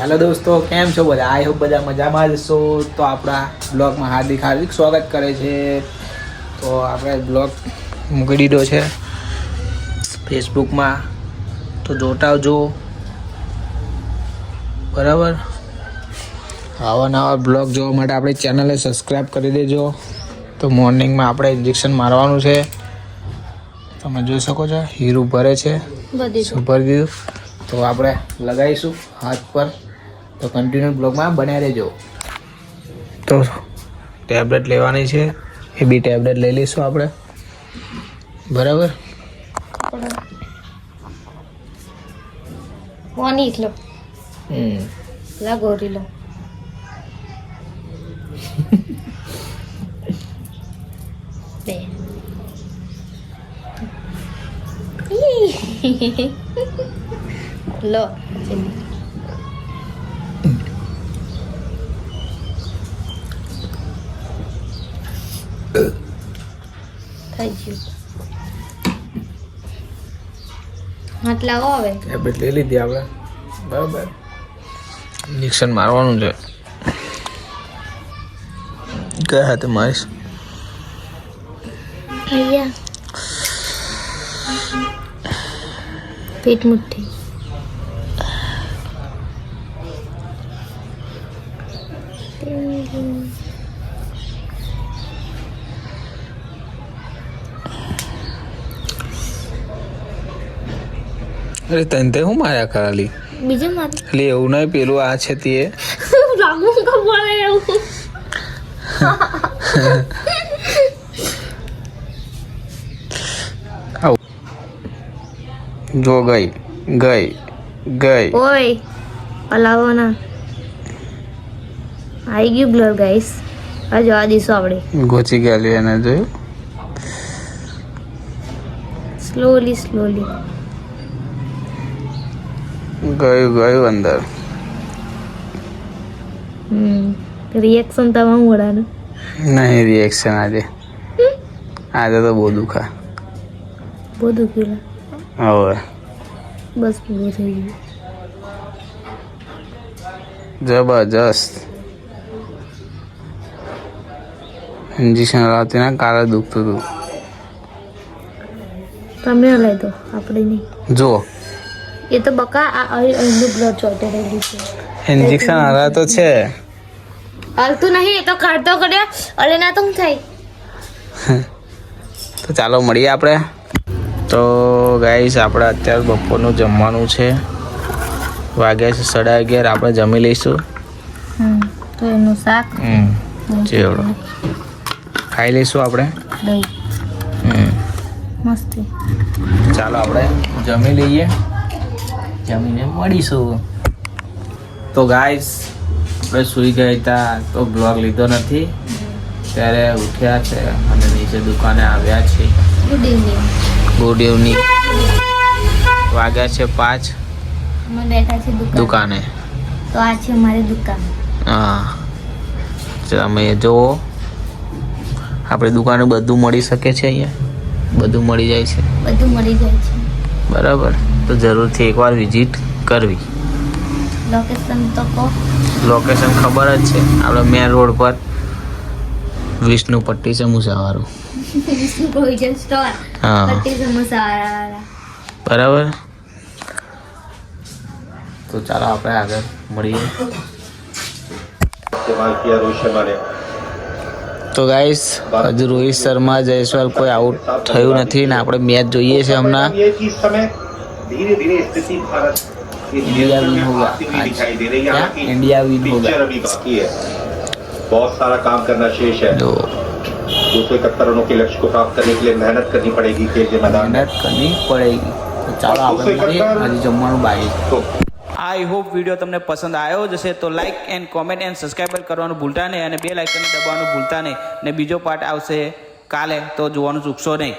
Hello દોસ્તો કેમ છો બધા? આઈ હોપ બધા મજામાં જ છો તો આપણા બ્લોગમાં હાર્દિક હાર્દિક સ્વાગત કરે છે. તો આપણે બ્લોગ મૂકી દીધો છે ફેસબુકમાં. તો જોતા જો બરાબર? આવા નવા બ્લોગ જોવા માટે આપણે ચેનલને સબસ્ક્રાઈબ કરી દેજો. તો મોર્નિંગમાં આપણે ઇન્જેક્શન મારવાનું છે. તમે જોઈ શકો છો હીરું ભરે છે. શું ભરી દીધું તો આપણે લગાવીશું હાથ પર. તો કન્ટિન્યુ બ્લોગમાં બન્યા રહેજો. તો ટેબ્લેટ લેવાની છે. એ બી ટેબ્લેટ લઈ લઈશું આપણે. બરાબર? કોની એટલો હમ. લા. લો બે થઈ ગયું લાવો હવે. ટેબ્લેટ લઈ લીધી આપણે. બરાબર. ઇન્જેક્શન મારવાનું છે. કયા હાથે મારીશ? પેટ મુઠ્ઠી. અરે તને તે હું માર્યા કરાલી? બીજું મારું? એટલે એવું નહીં પેલું આ છે તે. લાગુ ખબર એવું. જો ગઈ ગઈ ગઈ. ઓય હલાવો ના આવી ગયું બ્લર ગાઈસ આ જોવા દઈશું આપણે. ગોચી ગયેલી એને જોયું? સ્લોલી સ્લોલી ગયું ગયું અંદર. હમ. રિએક્શન તમામ મોડાનું. નહીં રિએક્શન આજે. આજે તો બહુ દુખા. બહુ દુખ્યું હવે. બસ પૂરું થઈ ગયું. જબરજસ્ત. ઇન્જેક્શન લાવતી ના કાલે દુખતું હતું. તમે લઈ દો આપણે નહીં. જો. એ તો બકા આ અહીંનું બ્લડ ચોટે રહેલું છે. ઇન્જેક્શન હરા તો છે. હાલતું નહીં એ તો કાઢતો કર્યો. અરે ના તો થાય? તો ચાલો મળીએ આપણે. તો ગાઈસ આપણે અત્યારે બપોરનું જમવાનું છે. વાગ્યા છે સાડા અગિયાર આપણે જમી લઈશું. તો એનું શાક. ચેવડો. ખાઈ લઈશું આપણે. મસ્તી. ચાલો આપણે જમી લઈએ. જમીને મળીશું. તો ગાઈસ આપણે સૂઈ ગયા હતા તો બ્લોગ લીધો નથી. ત્યારે ઉઠ્યા છે અને નીચે દુકાને આવ્યા છે. ગુડ ઇવનિંગ ગુડ ઇવનિંગ વાગ્યા છે પાંચ અમે બેઠા છે દુકાને. તો આ છે મારી દુકાન. હા. તમે જુઓ. આપણે દુકાને બધું મળી શકે છે અહીંયા? બધું મળી જાય છે. બધું મળી જાય છે. બરાબર. તો જરૂરથી એકવાર વિઝિટ કરવી. લોકેશન તો કહો. લોકેશન ખબર જ છે. આપણે મેન રોડ પર વિષ્ણુ પટ્ટી સમોસાવાળું વિષ્ણુ પ્રોવિઝન સ્ટોર પટ્ટી સમોસાવાળા બરાબર. તો ચાલો આપણે આગળ મળીએ. માલકીયા રોશે મારે. તો ગાઈસ હજુ રોહિત શર્મા જયસ્વાલ કોઈ આઉટ થયું નથી ને આપણે મેચ જોઈએ છે હમણાં ये कि इस समय धीरे धीरे स्थिति भारत की इंडिया विन होगा आती हुई आज। दिखाई दे रही है क्या? हालांकि इंडिया विन होगा। पिक्चर अभी बाकी है बहुत सारा काम करना शेष है તો दो सौ इकहत्तर रनों के लक्ष्य को प्राप्त करने के लिए मेहनत करनी पड़ेगी खेल के मैदान में મહેનત કરવી પડેગી તો ચાલો આપણે મળીએ હજી જમવાનું બાકી છે तो આઈ હોપ વીડિયો તમને પસંદ આવ્યો જ હશે, તો like and comment and subscribe કરવાનું ભૂલતા નહીં અને બે લાઇકન દબાવવાનું ભૂલતા નહીં. ને બીજો પાર્ટ આવશે કાલે, તો જોવાનું ચૂકશો નહીં.